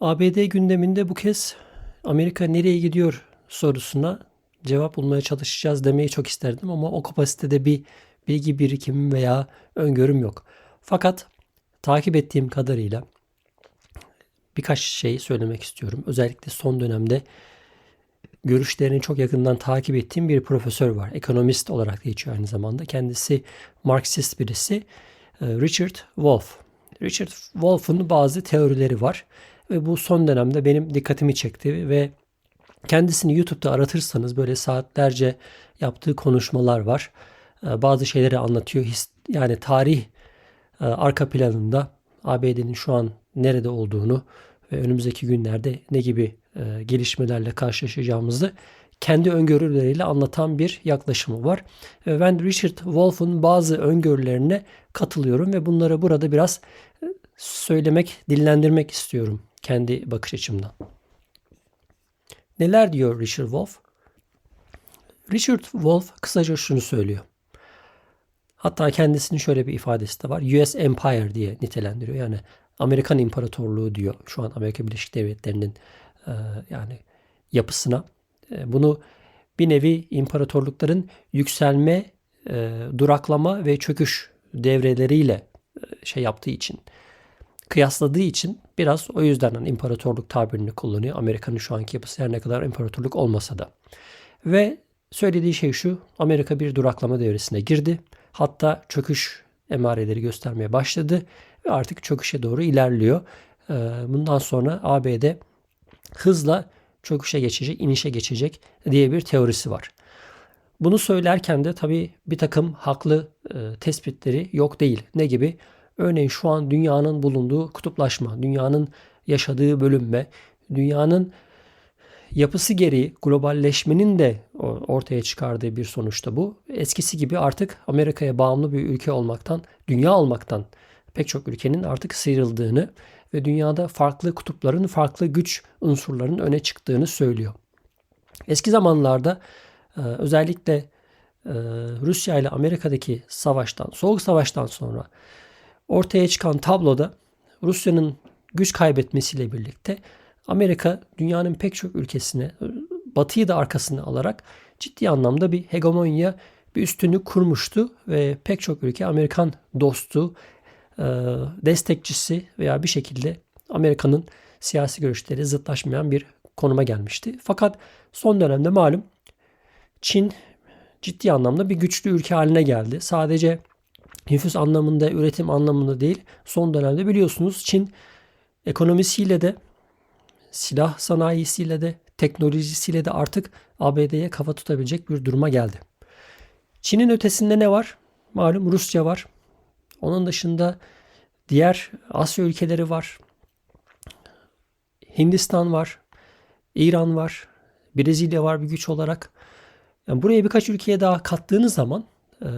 ABD gündeminde bu kez Amerika nereye gidiyor sorusuna cevap bulmaya çalışacağız demeyi çok isterdim ama o kapasitede bir bilgi birikimim veya öngörüm yok. Fakat takip ettiğim kadarıyla birkaç şey söylemek istiyorum. Özellikle son dönemde görüşlerini çok yakından takip ettiğim bir profesör var. Ekonomist olarak geçiyor aynı zamanda. Kendisi Marksist birisi. Ee, Richard Wolff. Richard Wolff'un bazı teorileri var ve bu son dönemde benim dikkatimi çekti ve kendisini YouTube'da aratırsanız böyle saatlerce yaptığı konuşmalar var. Ee, bazı şeyleri anlatıyor. Yani tarih e, arka planında ABD'nin şu an nerede olduğunu ve önümüzdeki günlerde ne gibi e, gelişmelerle karşılaşacağımızı kendi öngörüleriyle anlatan bir yaklaşımı var. Ben Richard Wolff'un bazı öngörülerine katılıyorum ve bunları burada biraz e, söylemek, dillendirmek istiyorum kendi bakış açımdan. Neler diyor Richard Wolff? Richard Wolff kısaca şunu söylüyor. Hatta kendisinin şöyle bir ifadesi de var. US Empire diye nitelendiriyor. Yani Amerikan İmparatorluğu diyor şu an Amerika Birleşik Devletleri'nin e, yani yapısına. E, bunu bir nevi imparatorlukların yükselme, e, duraklama ve çöküş devreleriyle şey yaptığı için kıyasladığı için biraz o yüzden hani imparatorluk tabirini kullanıyor. Amerika'nın şu anki yapısı her ne kadar imparatorluk olmasa da. Ve söylediği şey şu. Amerika bir duraklama devresine girdi. Hatta çöküş emareleri göstermeye başladı ve artık çöküşe doğru ilerliyor. Ee, bundan sonra ABD hızla çöküşe geçecek, inişe geçecek diye bir teorisi var. Bunu söylerken de tabii bir takım haklı e, tespitleri yok değil. Ne gibi? Örneğin şu an dünyanın bulunduğu kutuplaşma, dünyanın yaşadığı bölünme, dünyanın yapısı gereği globalleşmenin de ortaya çıkardığı bir sonuçta bu. Eskisi gibi artık Amerika'ya bağımlı bir ülke olmaktan, dünya olmaktan pek çok ülkenin artık sıyrıldığını ve dünyada farklı kutupların, farklı güç unsurlarının öne çıktığını söylüyor. Eski zamanlarda e, özellikle e, Rusya ile Amerika'daki savaştan, Soğuk Savaş'tan sonra ortaya çıkan tabloda Rusya'nın güç kaybetmesiyle birlikte Amerika dünyanın pek çok ülkesine Batı'yı da arkasına alarak ciddi anlamda bir hegemonya, bir üstünlük kurmuştu ve pek çok ülke Amerikan dostu, e, destekçisi veya bir şekilde Amerika'nın siyasi görüşleri zıtlaşmayan bir konuma gelmişti. Fakat son dönemde malum Çin ciddi anlamda bir güçlü ülke haline geldi. Sadece nüfus anlamında, üretim anlamında değil. Son dönemde biliyorsunuz Çin ekonomisiyle de silah sanayisiyle de teknolojisiyle de artık ABD'ye kafa tutabilecek bir duruma geldi. Çin'in ötesinde ne var? Malum Rusya var. Onun dışında diğer Asya ülkeleri var. Hindistan var. İran var. Brezilya var bir güç olarak. Yani buraya birkaç ülkeye daha kattığınız zaman e,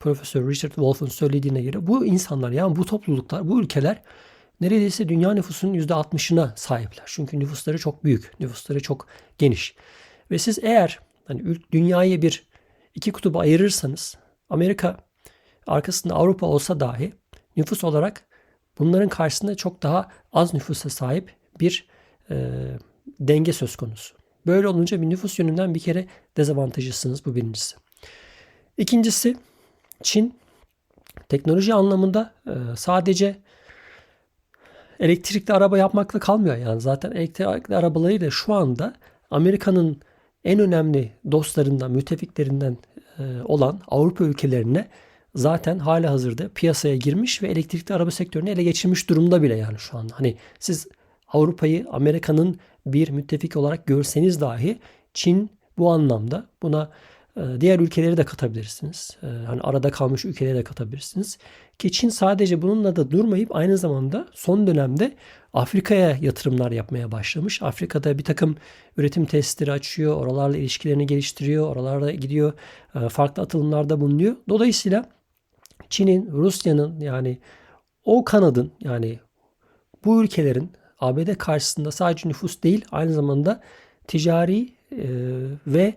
Profesör Richard Wolff'un söylediğine göre bu insanlar yani bu topluluklar, bu ülkeler neredeyse dünya nüfusunun %60'ına sahipler. Çünkü nüfusları çok büyük, nüfusları çok geniş. Ve siz eğer hani dünyayı bir iki kutuba ayırırsanız Amerika arkasında Avrupa olsa dahi nüfus olarak bunların karşısında çok daha az nüfusa sahip bir e, denge söz konusu. Böyle olunca bir nüfus yönünden bir kere dezavantajlısınız bu birincisi. İkincisi Çin teknoloji anlamında e, sadece elektrikli araba yapmakla kalmıyor yani. Zaten elektrikli arabaları da şu anda Amerika'nın en önemli dostlarından, müttefiklerinden e, olan Avrupa ülkelerine zaten hala hazırda piyasaya girmiş ve elektrikli araba sektörünü ele geçirmiş durumda bile yani şu an. Hani siz Avrupa'yı Amerika'nın bir müttefik olarak görseniz dahi Çin bu anlamda buna diğer ülkeleri de katabilirsiniz. Ee, hani arada kalmış ülkeleri de katabilirsiniz. Ki Çin sadece bununla da durmayıp aynı zamanda son dönemde Afrika'ya yatırımlar yapmaya başlamış. Afrika'da bir takım üretim testleri açıyor. Oralarla ilişkilerini geliştiriyor. Oralarda gidiyor. E, farklı atılımlarda bulunuyor. Dolayısıyla Çin'in, Rusya'nın yani o kanadın yani bu ülkelerin ABD karşısında sadece nüfus değil aynı zamanda ticari e, ve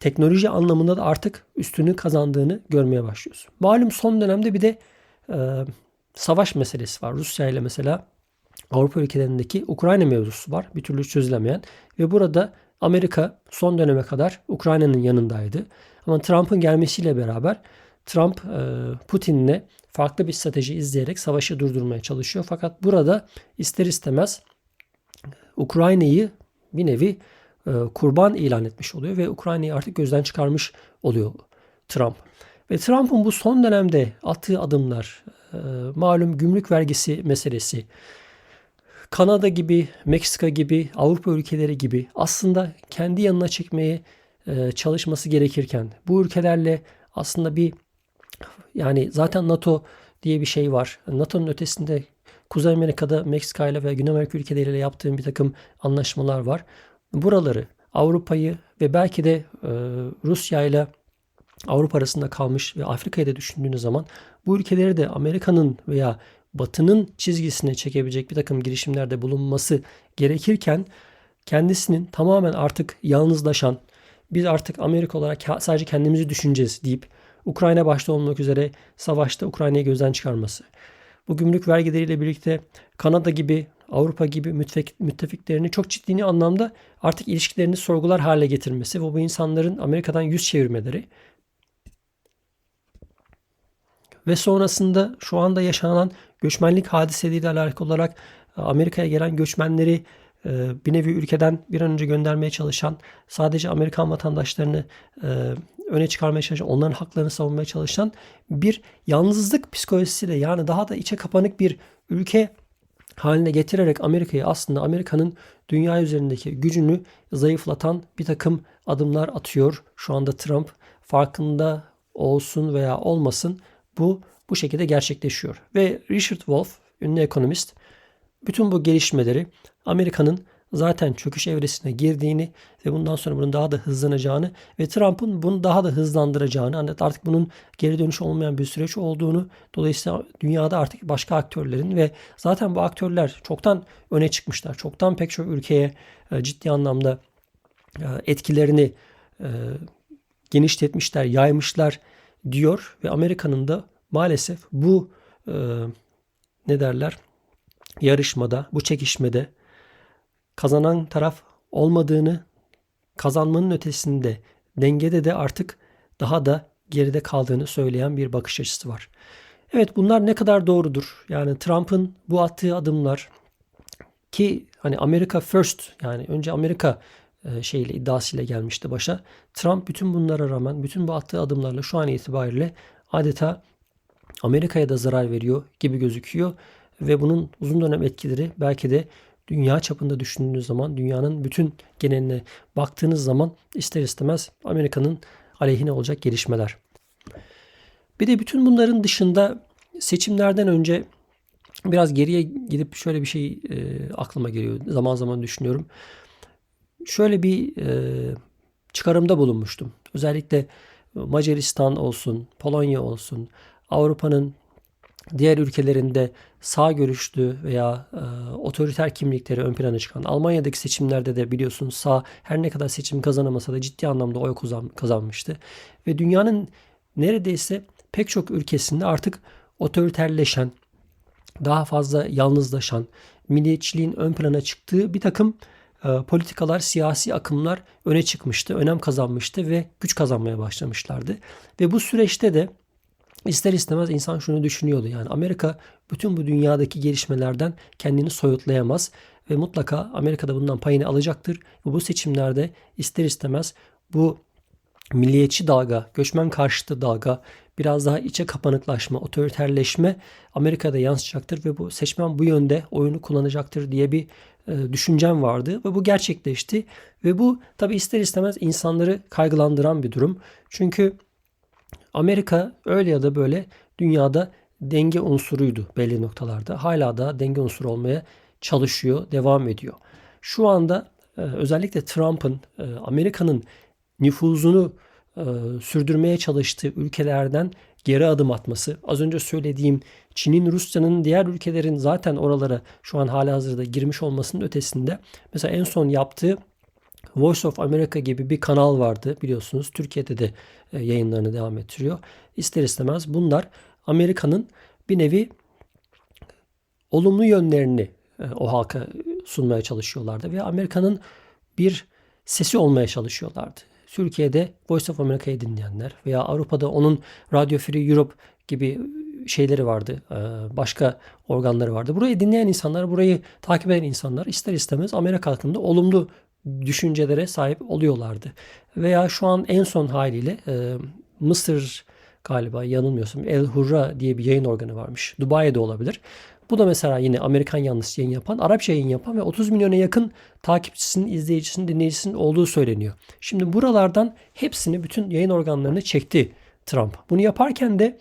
teknoloji anlamında da artık üstünü kazandığını görmeye başlıyoruz. Malum son dönemde bir de e, savaş meselesi var. Rusya ile mesela Avrupa ülkelerindeki Ukrayna mevzusu var. Bir türlü çözülemeyen ve burada Amerika son döneme kadar Ukrayna'nın yanındaydı. Ama Trump'ın gelmesiyle beraber Trump e, Putin'le farklı bir strateji izleyerek savaşı durdurmaya çalışıyor. Fakat burada ister istemez Ukrayna'yı bir nevi kurban ilan etmiş oluyor ve Ukrayna'yı artık gözden çıkarmış oluyor Trump. Ve Trump'ın bu son dönemde attığı adımlar, e, malum gümrük vergisi meselesi, Kanada gibi, Meksika gibi, Avrupa ülkeleri gibi aslında kendi yanına çekmeye e, çalışması gerekirken bu ülkelerle aslında bir yani zaten NATO diye bir şey var. NATO'nun ötesinde Kuzey Amerika'da Meksika ile ve Güney Amerika ülkeleriyle yaptığım bir takım anlaşmalar var. Buraları Avrupa'yı ve belki de e, Rusya ile Avrupa arasında kalmış ve Afrika'yı da düşündüğünüz zaman bu ülkeleri de Amerika'nın veya Batı'nın çizgisine çekebilecek bir takım girişimlerde bulunması gerekirken kendisinin tamamen artık yalnızlaşan, biz artık Amerika olarak sadece kendimizi düşüneceğiz deyip Ukrayna başta olmak üzere savaşta Ukrayna'yı gözden çıkarması. Bu gümrük vergileriyle birlikte Kanada gibi, Avrupa gibi müttefik, müttefiklerini çok ciddi anlamda artık ilişkilerini sorgular hale getirmesi ve bu insanların Amerika'dan yüz çevirmeleri ve sonrasında şu anda yaşanan göçmenlik hadiseleriyle alakalı olarak e, Amerika'ya gelen göçmenleri e, bir nevi ülkeden bir an önce göndermeye çalışan, sadece Amerikan vatandaşlarını e, öne çıkarmaya çalışan, onların haklarını savunmaya çalışan bir yalnızlık psikolojisiyle yani daha da içe kapanık bir ülke haline getirerek Amerika'yı aslında Amerika'nın dünya üzerindeki gücünü zayıflatan bir takım adımlar atıyor. Şu anda Trump farkında olsun veya olmasın bu bu şekilde gerçekleşiyor. Ve Richard Wolff, ünlü ekonomist, bütün bu gelişmeleri Amerika'nın zaten çöküş evresine girdiğini ve bundan sonra bunun daha da hızlanacağını ve Trump'ın bunu daha da hızlandıracağını hani artık bunun geri dönüş olmayan bir süreç olduğunu dolayısıyla dünyada artık başka aktörlerin ve zaten bu aktörler çoktan öne çıkmışlar. Çoktan pek çok ülkeye e, ciddi anlamda e, etkilerini e, genişletmişler, yaymışlar diyor ve Amerika'nın da maalesef bu ne derler yarışmada, bu çekişmede kazanan taraf olmadığını, kazanmanın ötesinde dengede de artık daha da geride kaldığını söyleyen bir bakış açısı var. Evet bunlar ne kadar doğrudur? Yani Trump'ın bu attığı adımlar ki hani Amerika first yani önce Amerika e, şeyle iddiasıyla gelmişti başa. Trump bütün bunlara rağmen bütün bu attığı adımlarla şu an itibariyle adeta Amerika'ya da zarar veriyor gibi gözüküyor ve bunun uzun dönem etkileri belki de dünya çapında düşündüğünüz zaman dünyanın bütün geneline baktığınız zaman ister istemez Amerika'nın aleyhine olacak gelişmeler. Bir de bütün bunların dışında seçimlerden önce biraz geriye gidip şöyle bir şey e, aklıma geliyor. Zaman zaman düşünüyorum. Şöyle bir e, çıkarımda bulunmuştum. Özellikle Macaristan olsun, Polonya olsun, Avrupa'nın diğer ülkelerinde sağ görüşlü veya e, otoriter kimlikleri ön plana çıkan Almanya'daki seçimlerde de biliyorsunuz sağ her ne kadar seçim kazanamasa da ciddi anlamda oy kazanmıştı. Ve dünyanın neredeyse pek çok ülkesinde artık otoriterleşen, daha fazla yalnızlaşan, milliyetçiliğin ön plana çıktığı bir takım e, politikalar, siyasi akımlar öne çıkmıştı, önem kazanmıştı ve güç kazanmaya başlamışlardı. Ve bu süreçte de İster istemez insan şunu düşünüyordu. Yani Amerika bütün bu dünyadaki gelişmelerden kendini soyutlayamaz ve mutlaka Amerika da bundan payını alacaktır. Bu seçimlerde ister istemez bu milliyetçi dalga, göçmen karşıtı dalga, biraz daha içe kapanıklaşma, otoriterleşme Amerika'da yansıyacaktır ve bu seçmen bu yönde oyunu kullanacaktır diye bir e, düşüncem vardı ve bu gerçekleşti ve bu tabi ister istemez insanları kaygılandıran bir durum. Çünkü Amerika öyle ya da böyle dünyada denge unsuruydu belli noktalarda. Hala da denge unsuru olmaya çalışıyor, devam ediyor. Şu anda e, özellikle Trump'ın e, Amerika'nın nüfuzunu e, sürdürmeye çalıştığı ülkelerden geri adım atması, az önce söylediğim Çin'in, Rusya'nın diğer ülkelerin zaten oralara şu an hala hazırda girmiş olmasının ötesinde mesela en son yaptığı Voice of America gibi bir kanal vardı biliyorsunuz. Türkiye'de de e, yayınlarını devam ettiriyor. İster istemez bunlar Amerika'nın bir nevi olumlu yönlerini e, o halka sunmaya çalışıyorlardı ve Amerika'nın bir sesi olmaya çalışıyorlardı. Türkiye'de Voice of America'yı dinleyenler veya Avrupa'da onun Radio Free Europe gibi şeyleri vardı. e, Başka organları vardı. Burayı dinleyen insanlar, burayı takip eden insanlar ister istemez Amerika hakkında olumlu düşüncelere sahip oluyorlardı. Veya şu an en son haliyle e, Mısır galiba yanılmıyorsam El Hurra diye bir yayın organı varmış. Dubai'de olabilir. Bu da mesela yine Amerikan yanlısı yayın yapan, Arapça yayın yapan ve 30 milyona yakın takipçisinin, izleyicisinin, dinleyicisinin olduğu söyleniyor. Şimdi buralardan hepsini, bütün yayın organlarını çekti Trump. Bunu yaparken de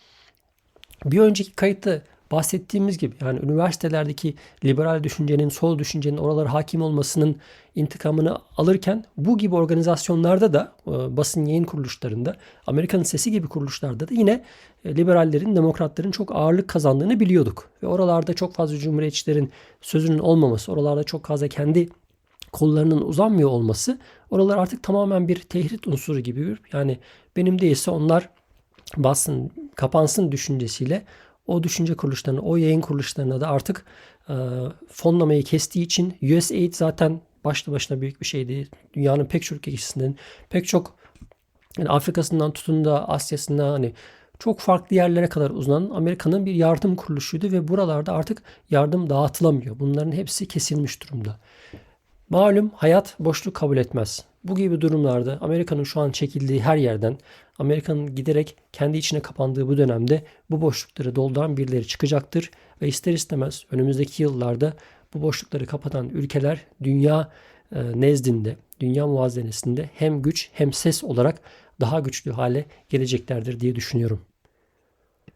bir önceki kayıtta bahsettiğimiz gibi yani üniversitelerdeki liberal düşüncenin, sol düşüncenin oralara hakim olmasının intikamını alırken bu gibi organizasyonlarda da e, basın yayın kuruluşlarında, Amerika'nın sesi gibi kuruluşlarda da yine e, liberallerin, demokratların çok ağırlık kazandığını biliyorduk. Ve oralarda çok fazla cumhuriyetçilerin sözünün olmaması, oralarda çok fazla kendi kollarının uzanmıyor olması oralar artık tamamen bir tehrit unsuru gibi yani benim değilse onlar bassın, kapansın düşüncesiyle o düşünce kuruluşlarına, o yayın kuruluşlarına da artık e, fonlamayı kestiği için USAID zaten başlı başına büyük bir şeydi. Dünyanın pek çok ülkesinden, pek çok yani Afrika'sından tutun da Asya'sına hani çok farklı yerlere kadar uzanan Amerika'nın bir yardım kuruluşuydu ve buralarda artık yardım dağıtılamıyor. Bunların hepsi kesilmiş durumda. Malum hayat boşluk kabul etmez. Bu gibi durumlarda Amerika'nın şu an çekildiği her yerden Amerika'nın giderek kendi içine kapandığı bu dönemde bu boşlukları dolduran birileri çıkacaktır ve ister istemez önümüzdeki yıllarda bu boşlukları kapatan ülkeler dünya e, nezdinde, dünya muvazenesinde hem güç hem ses olarak daha güçlü hale geleceklerdir diye düşünüyorum.